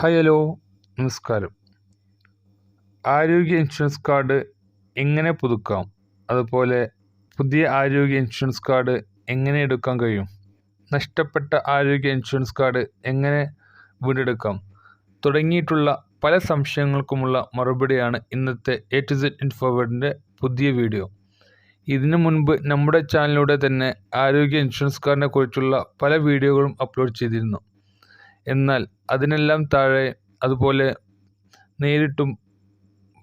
Hi hello നമസ്കാരം. ആരോഗ്യ insurance card എങ്ങനെ പുതുക്കാം? അതുപോലെ പുതിയ ആരോഗ്യ ഇൻഷുറൻസ് കാർഡ് എങ്ങനെ എടുക്കാൻ കഴിയും? നഷ്ടപ്പെട്ട ആരോഗ്യ ഇൻഷുറൻസ് കാർഡ് എങ്ങനെ വീണ്ടെടുക്കാം? തുടങ്ങിയിട്ടുള്ള പല സംശയങ്ങൾക്കുമുള്ള മറുപടിയാണ് ഇന്നത്തെ എ ടു സെഡ് ഇൻഫോവേഡിന്റെ പുതിയ വീഡിയോ. ഇതിനു മുൻപ് നമ്മുടെ ചാനലിലൂടെ തന്നെ ആരോഗ്യ ഇൻഷുറൻസ് കാർഡിനെ കുറിച്ചുള്ള പല വീഡിയോകളും അപ്ലോഡ് ചെയ്തിരുന്നു. എന്നാൽ അതിനെല്ലാം താഴെ അതുപോലെ നേരിട്ടും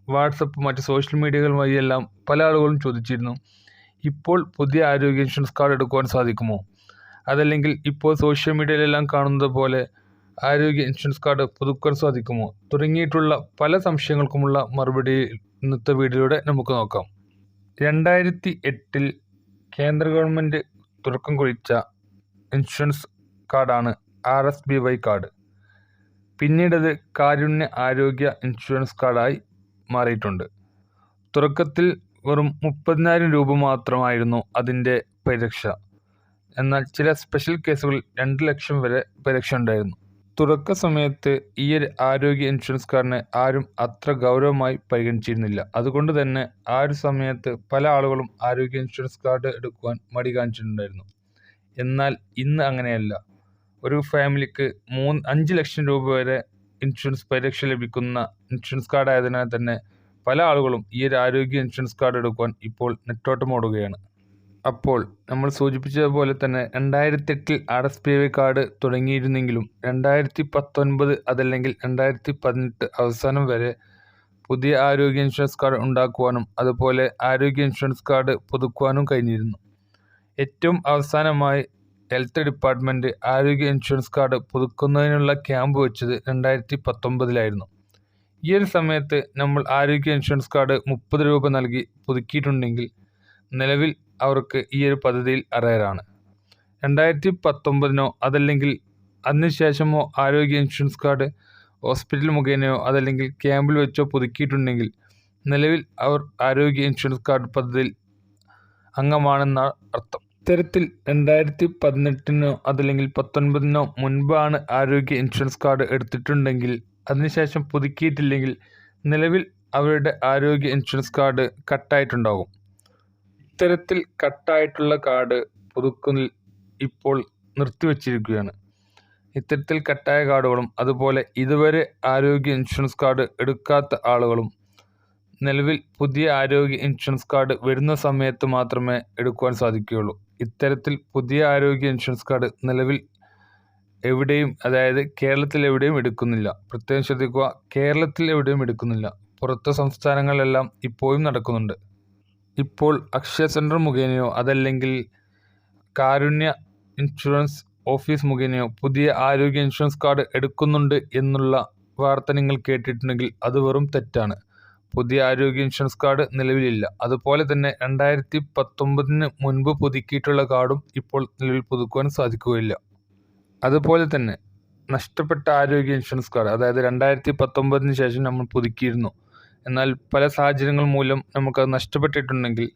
വാട്സപ്പ് മറ്റ് സോഷ്യൽ മീഡിയകൾ വഴിയെല്ലാം പല ആളുകളും ചോദിച്ചിരുന്നു. ഇപ്പോൾ പുതിയ ആരോഗ്യ ഇൻഷുറൻസ് കാർഡ് എടുക്കുവാൻ സാധിക്കുമോ? അതല്ലെങ്കിൽ ഇപ്പോൾ സോഷ്യൽ മീഡിയയിലെല്ലാം കാണുന്നത് പോലെ ആരോഗ്യ ഇൻഷുറൻസ് കാർഡ് പുതുക്കാൻ സാധിക്കുമോ? തുടങ്ങിയിട്ടുള്ള പല സംശയങ്ങൾക്കുമുള്ള മറുപടി ഇന്നത്തെ വീഡിയോയിലൂടെ നമുക്ക് നോക്കാം. രണ്ടായിരത്തി എട്ടിൽ കേന്ദ്ര ഗവൺമെന്റ് തുടക്കം കുറിച്ച ഇൻഷുറൻസ് കാർഡാണ് R S B Y card. പിന്നീടത് കാരുണ്യ ആരോഗ്യ ഇൻഷുറൻസ് കാർഡായി മാറിയിട്ടുണ്ട്. തുടക്കത്തിൽ വെറും മുപ്പതിനായിരം രൂപ മാത്രമായിരുന്നു അതിന്റെ പരിരക്ഷ. എന്നാൽ ചില സ്പെഷ്യൽ കേസുകളിൽ രണ്ട് ലക്ഷം വരെ പരിരക്ഷ ഉണ്ടായിരുന്നു. തുടക്ക സമയത്ത് ഈ ഒരു ആരോഗ്യ ഇൻഷുറൻസ് കാർഡിനെ ആരും അത്ര ഗൗരവമായി പരിഗണിച്ചിരുന്നില്ല. അതുകൊണ്ട് തന്നെ ആ ഒരു സമയത്ത് പല ആളുകളും ആരോഗ്യ ഇൻഷുറൻസ് കാർഡ് എടുക്കുവാൻ മടി കാണിച്ചിട്ടുണ്ടായിരുന്നു. എന്നാൽ ഇന്ന് അങ്ങനെയല്ല. ഒരു ഫാമിലിക്ക് മൂന്ന് അഞ്ച് ലക്ഷം രൂപ വരെ ഇൻഷുറൻസ് പരിരക്ഷ ലഭിക്കുന്ന ഇൻഷുറൻസ് കാർഡ് ആയതിനാൽ തന്നെ പല ആളുകളും ഈ ഒരു ആരോഗ്യ ഇൻഷുറൻസ് കാർഡ് എടുക്കുവാൻ ഇപ്പോൾ നെറ്റോട്ടം ഓടുകയാണ്. അപ്പോൾ നമ്മൾ സൂചിപ്പിച്ചതുപോലെ തന്നെ രണ്ടായിരത്തി എട്ടിൽ R S P Y card തുടങ്ങിയിരുന്നെങ്കിലും രണ്ടായിരത്തി പത്തൊൻപത് അതല്ലെങ്കിൽ രണ്ടായിരത്തി പതിനെട്ട് അവസാനം വരെ പുതിയ ആരോഗ്യ ഇൻഷുറൻസ് കാർഡ് ഉണ്ടാക്കുവാനും അതുപോലെ ആരോഗ്യ ഇൻഷുറൻസ് കാർഡ് പുതുക്കുവാനും കഴിഞ്ഞിരുന്നു. ഏറ്റവും അവസാനമായി ഹെൽത്ത് ഡിപ്പാർട്ട്മെന്റ് ആരോഗ്യ ഇൻഷുറൻസ് കാർഡ് പുതുക്കുന്നതിനുള്ള ക്യാമ്പ് വെച്ചത് രണ്ടായിരത്തി പത്തൊമ്പതിലായിരുന്നു ഈ ഒരു സമയത്ത് നമ്മൾ ആരോഗ്യ ഇൻഷുറൻസ് കാർഡ് മുപ്പത് രൂപ നൽകി പുതുക്കിയിട്ടുണ്ടെങ്കിൽ നിലവിൽ അവർക്ക് ഈ ഒരു പദ്ധതിയിൽ അറയറാണ് രണ്ടായിരത്തി പത്തൊമ്പതിനോ അതല്ലെങ്കിൽ അതിനുശേഷമോ ആരോഗ്യ ഇൻഷുറൻസ് കാർഡ് ഹോസ്പിറ്റൽ മുഖേനയോ അതല്ലെങ്കിൽ ക്യാമ്പിൽ വെച്ചോ പുതുക്കിയിട്ടുണ്ടെങ്കിൽ നിലവിൽ അവർ ആരോഗ്യ ഇൻഷുറൻസ് കാർഡ് പദ്ധതിയിൽ അംഗമാണെന്നാണ് അർത്ഥം. ഇത്തരത്തിൽ രണ്ടായിരത്തി പതിനെട്ടിനോ അതല്ലെങ്കിൽ പത്തൊൻപതിനോ മുൻപാണ് ആരോഗ്യ ഇൻഷുറൻസ് കാർഡ് എടുത്തിട്ടുണ്ടെങ്കിൽ അതിനുശേഷം പുതുക്കിയിട്ടില്ലെങ്കിൽ നിലവിൽ അവരുടെ ആരോഗ്യ ഇൻഷുറൻസ് കാർഡ് കട്ടായിട്ടുണ്ടാകും. ഇത്തരത്തിൽ കട്ടായിട്ടുള്ള കാർഡ് പുതുക്കുന്നിൽ ഇപ്പോൾ നിർത്തിവച്ചിരിക്കുകയാണ്. ഇത്തരത്തിൽ കട്ടായ കാർഡുകളും അതുപോലെ ഇതുവരെ ആരോഗ്യ ഇൻഷുറൻസ് കാർഡ് എടുക്കാത്ത ആളുകളും നിലവിൽ പുതിയ ആരോഗ്യ ഇൻഷുറൻസ് കാർഡ് വരുന്ന സമയത്ത് മാത്രമേ എടുക്കുവാൻ സാധിക്കുകയുള്ളൂ. ഇത്തരത്തിൽ പുതിയ ആരോഗ്യ ഇൻഷുറൻസ് കാർഡ് നിലവിൽ എവിടെയും അതായത് കേരളത്തിൽ എവിടെയും എടുക്കുന്നില്ല. പ്രത്യേകം ശ്രദ്ധിക്കുക കേരളത്തിൽ എവിടെയും എടുക്കുന്നില്ല. പുറത്തെ സംസ്ഥാനങ്ങളിലെല്ലാം ഇപ്പോഴും നടക്കുന്നുണ്ട്. ഇപ്പോൾ അക്ഷയ സെന്റർ മുഖേനയോ അതല്ലെങ്കിൽ കാരുണ്യ ഇൻഷുറൻസ് ഓഫീസ് മുഖേനയോ പുതിയ ആരോഗ്യ ഇൻഷുറൻസ് കാർഡ് എടുക്കുന്നുണ്ട് എന്നുള്ള വാർത്ത നിങ്ങൾ കേട്ടിട്ടുണ്ടെങ്കിൽ അത് വെറും തെറ്റാണ്. പുതിയ ആരോഗ്യ ഇൻഷുറൻസ് കാർഡ് നിലവിലില്ല. അതുപോലെ തന്നെ രണ്ടായിരത്തി പത്തൊമ്പതിന് മുൻപ് പുതുക്കിയിട്ടുള്ള കാർഡും ഇപ്പോൾ നിലവിൽ പുതുക്കുവാൻ സാധിക്കുകയില്ല. അതുപോലെ തന്നെ നഷ്ടപ്പെട്ട ആരോഗ്യ ഇൻഷുറൻസ് കാർഡ് അതായത് രണ്ടായിരത്തി പത്തൊമ്പതിന് ശേഷം നമ്മൾ പുതുക്കിയിരുന്നു. എന്നാൽ പല സാഹചര്യങ്ങൾ മൂലം നമുക്കത് നഷ്ടപ്പെട്ടിട്ടുണ്ടെങ്കിൽ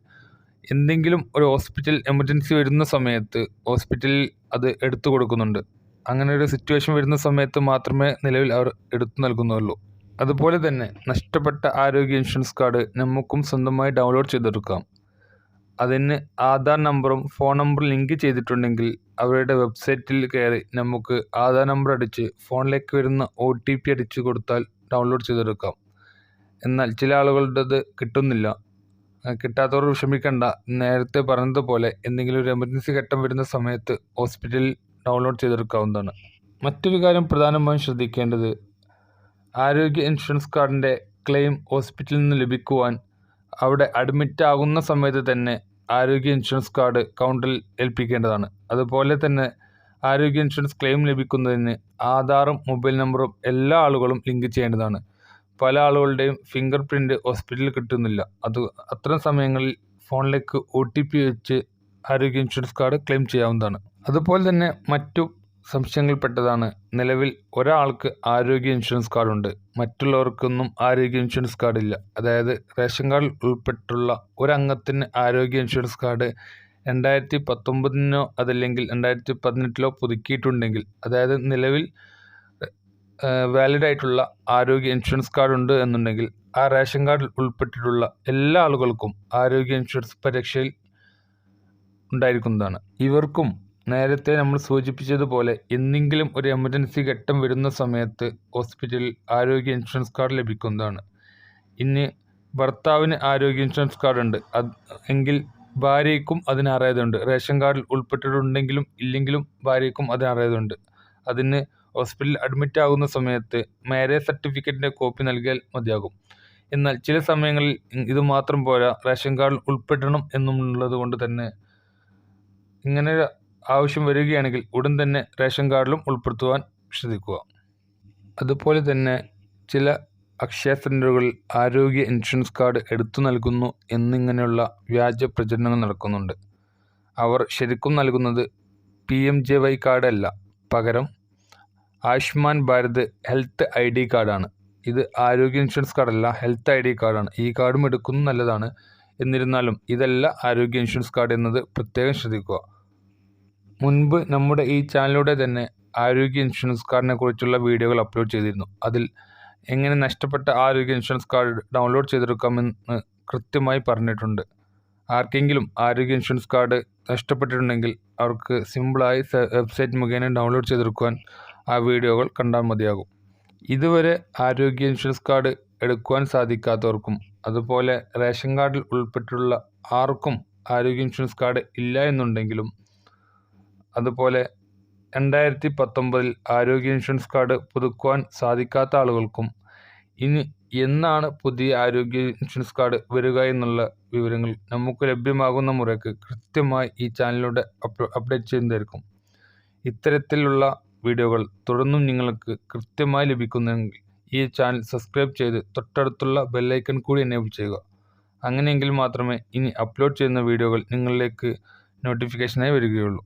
എന്തെങ്കിലും ഒരു ഹോസ്പിറ്റൽ എമർജൻസി വരുന്ന സമയത്ത് ഹോസ്പിറ്റലിൽ അത് എടുത്തു കൊടുക്കുന്നുണ്ട്. അങ്ങനെ ഒരു സിറ്റുവേഷൻ വരുന്ന സമയത്ത് മാത്രമേ നിലവിൽ അവർ എടുത്തു നൽകുന്നുള്ളൂ. അതുപോലെ തന്നെ നഷ്ടപ്പെട്ട ആരോഗ്യ ഇൻഷുറൻസ് കാർഡ് നമുക്കും സ്വന്തമായി ഡൗൺലോഡ് ചെയ്തെടുക്കാം. അതിന് ആധാർ നമ്പറും ഫോൺ നമ്പറും ലിങ്ക് ചെയ്തിട്ടുണ്ടെങ്കിൽ അവരുടെ വെബ്സൈറ്റിൽ കയറി നമുക്ക് ആധാർ നമ്പർ അടിച്ച് ഫോണിലേക്ക് വരുന്ന ഒ ടി പി അടിച്ച് കൊടുത്താൽ ഡൗൺലോഡ് ചെയ്തെടുക്കാം. എന്നാൽ ചില ആളുകളുടേത് കിട്ടുന്നില്ല. കിട്ടാത്തവർ വിഷമിക്കണ്ട. നേരത്തെ പറഞ്ഞതുപോലെ എന്തെങ്കിലും ഒരു എമർജൻസി ഘട്ടം വരുന്ന സമയത്ത് ഹോസ്പിറ്റലിൽ ഡൗൺലോഡ് ചെയ്തെടുക്കാവുന്നതാണ്. മറ്റൊരു കാര്യം പ്രധാനമായും ശ്രദ്ധിക്കേണ്ടത് ആരോഗ്യ ഇൻഷുറൻസ് കാർഡിന്റെ ക്ലെയിം ഹോസ്പിറ്റലിൽ നിന്ന് ലഭിക്കുവാൻ അവിടെ അഡ്മിറ്റ് ആകുന്ന സമയത്ത് തന്നെ ആരോഗ്യ ഇൻഷുറൻസ് കാർഡ് കൗണ്ടറിൽ ഏൽപ്പിക്കേണ്ടതാണ്. അതുപോലെ തന്നെ ആരോഗ്യ ഇൻഷുറൻസ് ക്ലെയിം ലഭിക്കുന്നതിന് ആധാറും മൊബൈൽ നമ്പറും എല്ലാ ആളുകളും ലിങ്ക് ചെയ്യേണ്ടതാണ്. പല ആളുകളുടെയും ഫിംഗർ പ്രിന്റ് ഹോസ്പിറ്റലിൽ കിട്ടുന്നില്ല. അത് അത്തരം സമയങ്ങളിൽ ഫോണിലേക്ക് ഒ ടി പി വെച്ച് ആരോഗ്യ ഇൻഷുറൻസ് കാർഡ് ക്ലെയിം ചെയ്യാവുന്നതാണ്. അതുപോലെ തന്നെ മറ്റു സംശയങ്ങളിൽപ്പെട്ടതാണ്. നിലവിൽ ഒരാൾക്ക് ആരോഗ്യ ഇൻഷുറൻസ് കാർഡുണ്ട്. മറ്റുള്ളവർക്കൊന്നും ആരോഗ്യ ഇൻഷുറൻസ് കാർഡില്ല. അതായത് റേഷൻ കാർഡിൽ ഉൾപ്പെട്ടുള്ള ഒരംഗത്തിന് ആരോഗ്യ ഇൻഷുറൻസ് കാർഡ് രണ്ടായിരത്തി പത്തൊമ്പതിനോ അതല്ലെങ്കിൽ രണ്ടായിരത്തി പതിനെട്ടിലോ പുതുക്കിയിട്ടുണ്ടെങ്കിൽ അതായത് നിലവിൽ വാലിഡ് ആയിട്ടുള്ള ആരോഗ്യ ഇൻഷുറൻസ് കാർഡ് ഉണ്ട് എന്നുണ്ടെങ്കിൽ ആ റേഷൻ കാർഡിൽ ഉൾപ്പെട്ടിട്ടുള്ള എല്ലാ ആളുകൾക്കും ആരോഗ്യ ഇൻഷുറൻസ് പരീക്ഷയിൽ ഉണ്ടായിരിക്കുന്നതാണ്. ഇവർക്കും നേരത്തെ നമ്മൾ സൂചിപ്പിച്ചതുപോലെ എന്തെങ്കിലും ഒരു എമർജൻസി ഘട്ടം വരുന്ന സമയത്ത് ഹോസ്പിറ്റലിൽ ആരോഗ്യ ഇൻഷുറൻസ് കാർഡ് ലഭിക്കുന്നതാണ്. ഇനി ഭർത്താവിന് ആരോഗ്യ ഇൻഷുറൻസ് കാർഡ് ഉണ്ട്. അത് എങ്കിൽ ഭാര്യയ്ക്കും അതിന് അർഹതയുണ്ട്. റേഷൻ കാർഡിൽ ഉൾപ്പെട്ടിട്ടുണ്ടെങ്കിലും ഇല്ലെങ്കിലും ഭാര്യയ്ക്കും അതിന് അർഹതയുണ്ട്. അതിന് ഹോസ്പിറ്റലിൽ അഡ്മിറ്റ് ആകുന്ന സമയത്ത് മാരേജ് സർട്ടിഫിക്കറ്റിന്റെ കോപ്പി നൽകിയാൽ മതിയാകും. എന്നാൽ ചില സമയങ്ങളിൽ ഇത് മാത്രം പോരാ റേഷൻ കാർഡിൽ ഉൾപ്പെടണം എന്നുള്ളത് കൊണ്ട് തന്നെ ഇങ്ങനെ ആവശ്യം വരികയാണെങ്കിൽ ഉടൻ തന്നെ റേഷൻ കാർഡിലും ഉൾപ്പെടുത്തുവാൻ ശ്രദ്ധിക്കുക. അതുപോലെ തന്നെ ചില അക്ഷയ സെന്ററുകളിൽ ആരോഗ്യ ഇൻഷുറൻസ് കാർഡ് എടുത്തു നൽകുന്നു എന്നിങ്ങനെയുള്ള വ്യാജ പ്രചരണങ്ങൾ നടക്കുന്നുണ്ട്. അവർ ശരിക്കും നൽകുന്നത് P M J Y card അല്ല പകരം Ayushman Bharat health I D കാർഡാണ്. ഇത് ആരോഗ്യ ഇൻഷുറൻസ് കാർഡല്ല ഹെൽത്ത് ഐ ഡി കാർഡാണ്. ഈ കാർഡും എടുക്കുന്നത് നല്ലതാണ്. എന്നിരുന്നാലും ഇതല്ല ആരോഗ്യ ഇൻഷുറൻസ് കാർഡ് എന്നത് പ്രത്യേകം ശ്രദ്ധിക്കുക. മുൻപ് നമ്മുടെ ഈ ചാനലിലൂടെ തന്നെ ആരോഗ്യ ഇൻഷുറൻസ് കാർഡിനെ കുറിച്ചുള്ള വീഡിയോകൾ അപ്ലോഡ് ചെയ്തിരുന്നു. അതിൽ എങ്ങനെ നഷ്ടപ്പെട്ട ആരോഗ്യ ഇൻഷുറൻസ് കാർഡ് ഡൗൺലോഡ് ചെയ്തെടുക്കാമെന്ന് കൃത്യമായി പറഞ്ഞിട്ടുണ്ട്. ആർക്കെങ്കിലും ആരോഗ്യ ഇൻഷുറൻസ് കാർഡ് നഷ്ടപ്പെട്ടിട്ടുണ്ടെങ്കിൽ അവർക്ക് സിമ്പിളായി വെബ്സൈറ്റ് മുഖേന ഡൗൺലോഡ് ചെയ്തെടുക്കുവാൻ ആ വീഡിയോകൾ കണ്ടാൽ മതിയാകും. ഇതുവരെ ആരോഗ്യ ഇൻഷുറൻസ് കാർഡ് എടുക്കുവാൻ സാധിക്കാത്തവർക്കും അതുപോലെ റേഷൻ കാർഡിൽ ഉൾപ്പെട്ടിട്ടുള്ള ആർക്കും ആരോഗ്യ ഇൻഷുറൻസ് കാർഡ് ഇല്ല എന്നുണ്ടെങ്കിലും അതുപോലെ രണ്ടായിരത്തി പത്തൊമ്പതിൽ ആരോഗ്യ ഇൻഷുറൻസ് കാർഡ് പുതുക്കുവാൻ സാധിക്കാത്ത ആളുകൾക്കും ഇനി എന്നാണ് പുതിയ ആരോഗ്യ ഇൻഷുറൻസ് കാർഡ് വരിക എന്നുള്ള വിവരങ്ങൾ നമുക്ക് ലഭ്യമാകുന്ന മുറയ്ക്ക് കൃത്യമായി ഈ ചാനലിലൂടെ അപ്ഡേറ്റ് ചെയ്യുന്നതായിരിക്കും. ഇത്തരത്തിലുള്ള വീഡിയോകൾ തുടർന്നും നിങ്ങൾക്ക് കൃത്യമായി ലഭിക്കുന്നെങ്കിൽ ഈ ചാനൽ സബ്സ്ക്രൈബ് ചെയ്ത് തൊട്ടടുത്തുള്ള ബെല്ലൈക്കൺ കൂടി എനേബിൾ ചെയ്യുക. അങ്ങനെയെങ്കിൽ മാത്രമേ ഇനി അപ്ലോഡ് ചെയ്യുന്ന വീഡിയോകൾ നിങ്ങളിലേക്ക് നോട്ടിഫിക്കേഷനായി വരികയുള്ളൂ.